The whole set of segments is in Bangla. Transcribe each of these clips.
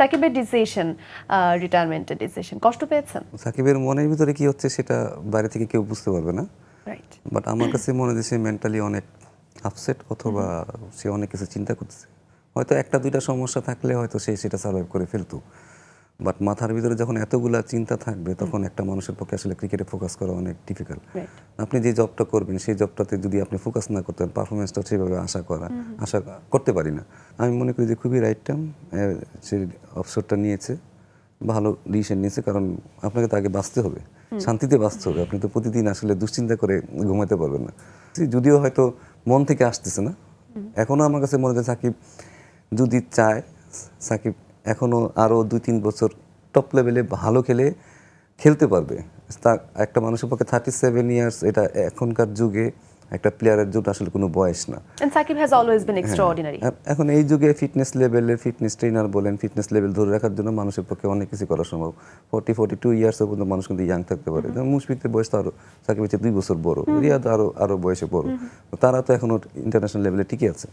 সাকিবের ডিসিশন রিটায়ারমেন্টের ডিসিশন কষ্ট পেয়েছেন? সাকিবের মনের ভিতরে কি হচ্ছে সেটা বাইরে থেকে কেউ বুঝতে পারবে না। রাইট বাট আমার কাছে মনে হচ্ছে মেন্টালি অনেক আপসেট অথবা সে অনেক কিছু চিন্তা করতেছে। হয়তো একটা দুইটা সমস্যা থাকলে হয়তো সে সেটা সার্ভাইভ করে ফেলতো। বাট মাথার ভিতরে যখন এতগুলা চিন্তা থাকবে তখন একটা মানুষের পক্ষে আসলে ক্রিকেটে ফোকাস করা অনেক ডিফিকাল্ট আপনি যে জবটা করবেন সেই জবটাতে যদি আপনি ফোকাস না করতেন পারফরমেন্সটা সেভাবে আশা করা আশা করতে পারি না। আমি মনে করি যে খুবই রাইট টাইম সে অবসরটা নিয়েছে ভালো ডিসিশন নিয়েছে কারণ আপনাকে তো আগে বাঁচতে হবে শান্তিতে বাঁচতে হবে। আপনি তো প্রতিদিন আসলে দুশ্চিন্তা করে ঘুমাতে পারবেন না। যদিও হয়তো মন থেকে আসতেছে না এখনও আমার কাছে মনে হয় সাকিব যদি চায় সাকিব এখনও আরও দুই তিন বছর টপ লেভেলে ভালো খেলে খেলতে পারবে। তা একটা মানুষের পক্ষে থার্টি সেভেন ইয়ার্স এটা এখনকার যুগে একটা প্লেয়ারের জন্য আসলে কোনো বয়স না। Shakib has always been extraordinary এখন এই যুগে ফিটনেস লেভেলে ফিটনেস ট্রেনার বলেন ফিটনেস লেভেল ধরে রাখার জন্য মানুষের পক্ষে অনেক কিছু করা সম্ভব। ফোর্টি ফোর্টি টু ইয়ার্স পর্যন্ত মানুষ কিন্তু ইয়াং থাকতে পারে। যেমন মুশফিকের বয়স তো আরও সাকিব হচ্ছে দুই বছর বড় রিয়াদ আরও আরও বয়সে বড়। তারা তো এখনও ইন্টারন্যাশনাল লেভেলে টিকে আছে।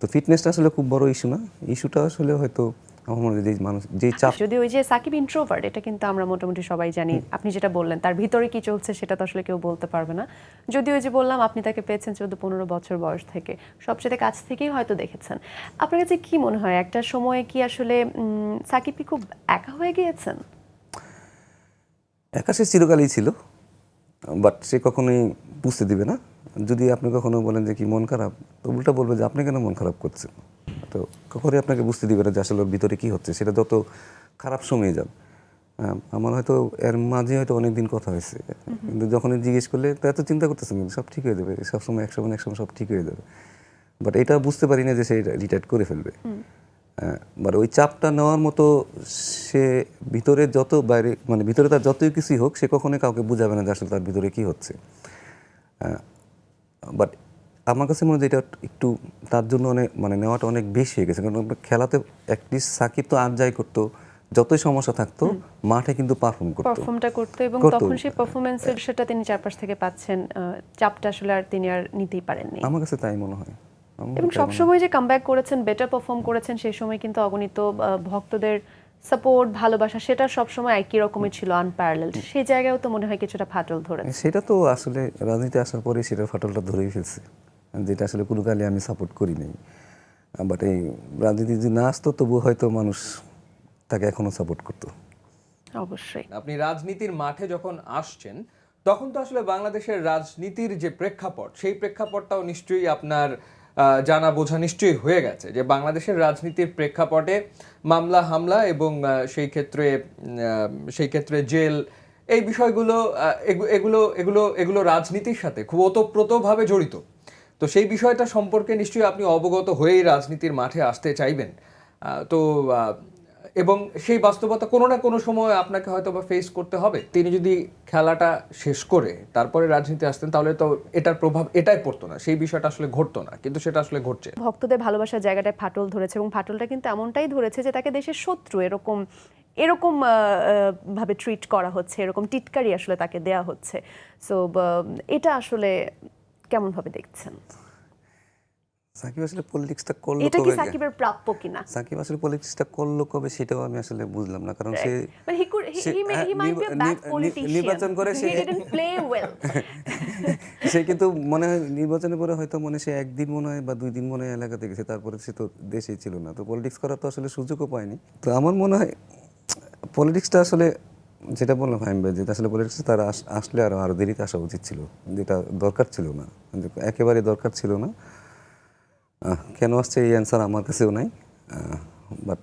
তো ফিটনেসটা আসলে খুব বড় ইস্যু না। ইস্যুটা আসলে হয়তো আমার মনে হয় যে মানুষ যেই চাপ যদি ওই যে সাকিব ইন্ট্রোভার্ট এটা কিন্তু আমরা মোটামুটি সবাই জানি। আপনি যেটা বললেন তার ভিতরে কি চলছে সেটা তো আসলে কেউ বলতে পারবে না। যদি ওই যে বললাম আপনি তাকে পেয়েছেন চোদ্দ পনেরো বছর বয়স থেকে। সবচেয়ে কাছ থেকেই হয়তো দেখেছেন। আপনার কাছে কি মনে হয় একটা সময়ে কি আসলে উম, সাকিব কি খুব একা হয়ে গিয়েছেন? একা সে চিরকালই ছিল বাট সে কখনোই বুঝতে দিবে না। যদি আপনি কখনো বলেন যে কি মন খারাপ তো উল্টা বলবে যে আপনি কেন মন খারাপ করছেন? তো কখনোই আপনাকে বুঝতে দিবে না যে আসলে ওর ভিতরে কী হচ্ছে সেটা যত খারাপ সময়ে যান আমার হয়তো এর মাঝে হয়তো অনেক দিন কথা হয়েছে। কিন্তু যখনই জিজ্ঞেস করলে তো এত চিন্তা করতেছেন কিন্তু সব ঠিক হয়ে যাবে সবসময় একসময় একসময় সব ঠিক হয়ে যাবে। বাট এটা বুঝতে পারি না যে সে রিটায়ার করে ফেলবে। বাট ওই চাপটা নেওয়ার মতো সে ভিতরে যত বাইরে মানে ভিতরে তার যতই কিছুই হোক সে কখনোই কাউকে বুঝাবে না যে আসলে তার ভিতরে কী হচ্ছে। বাট আমার কাছে মনে হয় এটা একটু তার জন্য অনেক মানে নেওয়াটা অনেক বেশি হয়ে গেছে। কারণ খেলাতে অ্যাটলিস্ট সাকিব তো আর যাই করতো যতই সমস্যা থাকতো মাঠে কিন্তু পারফর্ম করতো। পারফর্মটা করতে এবং তখন সেই পারফরমেন্সের সেটা তিনি চারপাশ থেকে পাচ্ছেন চাপটা আসলে আর তিনি আর নিতেই পারেননি। আমার কাছে তাই মনে হয়। এবং সবসময় যে কামব্যাক করেছেন বেটার পারফর্ম করেছেন সেই সময় কিন্তু অগণিত ভক্তদের সাপোর্ট ভালোবাসা সেটা সবসময় একই রকমের ছিল আনপ্যারালেল সেই জায়গায়ও তো মনে হয় কিছুটা ফাটল ধরে সেটা তো আসলে রাজনীতি আসার পরে সেটার ফাটলটা ধরেই ফেলছে। যেটা আসলে কোনো কালে আমি সাপোর্ট করি নাই। বাট এই রাজনীতি যদি না আসতো তবু হয়তো মানুষ তাকে এখনও সাপোর্ট করতো। অবশ্যই। আপনি রাজনীতির মাঠে যখন আসছেন তখন তো আসলে বাংলাদেশের রাজনীতির যে প্রেক্ষাপট সেই প্রেক্ষাপটটাও নিশ্চয়ই আপনার জানা বোঝা নিশ্চয়ই হয়ে গেছে যে বাংলাদেশের রাজনীতির প্রেক্ষাপটে মামলা হামলা এবং সেই ক্ষেত্রে সেই ক্ষেত্রে জেল এই বিষয়গুলো এগুলো এগুলো এগুলো রাজনীতির সাথে খুব ওতপ্রোতভাবে জড়িত। তো সেই বিষয়টা সম্পর্কে নিশ্চয়ই আপনি অবগত হয়েই রাজনীতির মাঠে আসতে চাইবেন। তো এবং সেই বাস্তবতা কোনো না কোনো সময় আপনাকে হয়তো বা ফেস করতে হবে। তিনি যদি খেলাটা শেষ করে তারপরে রাজনীতি আসতেন, তাহলে তো এটার প্রভাব এটাই পড়তো না। সেই বিষয়টা আসলে ঘটতো না, কিন্তু সেটা আসলে ঘটছে। ভক্তদের ভালোবাসার জায়গাটায় ফাটল ধরেছে এবং ফাটলটা কিন্তু এমনটাই ধরেছে যে তাকে দেশের শত্রু এরকম এরকম ভাবে ট্রিট করা হচ্ছে, এরকম টিটকারি আসলে তাকে দেয়া হচ্ছে। সো এটা আসলে কেমন ভাবে দেখছেন? সাকিব আসলে পলিটিক্সটা করল এটা কি কবে সাকিবের প্রাপ্য কিনা? সাকিব আসলে পলিটিক্সটা করল কবে সেটাও আমি আসলে বুঝলাম না কারণ সে. নির্বাচন করে সে-. সে কিন্তু মনে হয় নির্বাচনের পরে হয়তো মনে হয় সে একদিন মনে হয় বা দুই দিন মনে হয় এলাকাতে গেছে তারপরে সে তো দেশেই ছিল না। তো পলিটিক্স করার তো আসলে সুযোগও পায়নি। তো আমার মনে হয় পলিটিক্সটা আসলে যেটা বললাম ফাইম ভাই যেটা আসলে পলিটিক্স তারা আস- আসলে আরও আরও দেরিতে আসা উচিত ছিল। যেটা দরকার ছিল না। একেবারে দরকার ছিল না। কেন আসছে এই অ্যান্সার আমার কাছেও নাই। বাট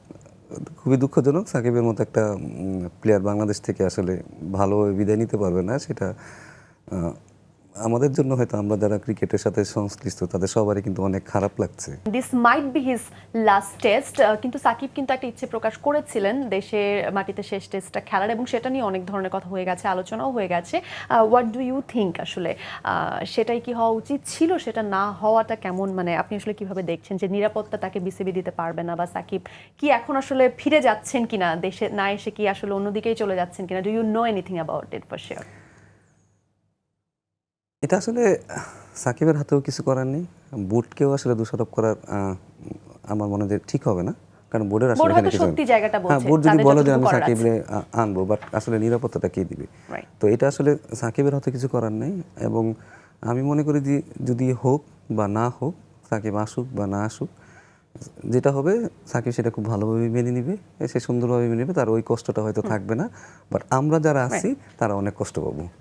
খুবই দুঃখজনক সাকিবের মতো একটা প্লেয়ার বাংলাদেশ থেকে আসলে ভালো বিদায় নিতে পারবে না, সেটা আমাদের জন্য হয়তো আমরা যারা ক্রিকেটের সাথে সংশ্লিষ্ট, তাদের সবারই কিন্তু অনেক খারাপ লাগছে। This might be his last test কিন্তু সাকিব কিন্তু একটা ইচ্ছে প্রকাশ করেছিলেন দেশের মাটিতে শেষ টেস্টটা খেলার, এবং সেটা নিয়ে অনেক ধরনের কথা হয়ে গেছে, আলোচনাও হয়ে গেছে। হোয়াট ডু ইউ থিঙ্ক আসলে? সেটাই কি হওয়া উচিত ছিল, সেটা না হওয়াটা কেমন? মানে আপনি আসলে কীভাবে দেখছেন যে নিরাপত্তা তাকে বিসিবি দিতে পারবে না, বা সাকিব কি এখন আসলে ফিরে যাচ্ছেন কিনা, দেশে না এসে কি আসলে অন্যদিকেই চলে যাচ্ছেন কিনা? Do you know anything about it for sure এটা আসলে সাকিবের হাতেও কিছু করার নেই। বুটকেও আসলে দোষারোপ করার আমার মনে হয় যে ঠিক হবে না। কারণ বোর্ডের আসলে এখানে কিছু হ্যাঁ বোর্ড যদি বলে যে আমি আ- আনব বাট আসলে নিরাপত্তাটা কে দিবে? তো এটা আসলে সাকিবের হাতে কিছু করার নেই এবং আমি মনে করি যে যদি হোক বা না হোক সাকিব আসুক বা না আসুক যেটা হবে সাকিব সেটা খুব ভালোভাবে মেনে নিবে সে সুন্দরভাবে মেনে নেবে তার ওই কষ্টটা হয়তো থাকবে না বাট আমরা যারা আছি তারা অনেক কষ্ট পাবো।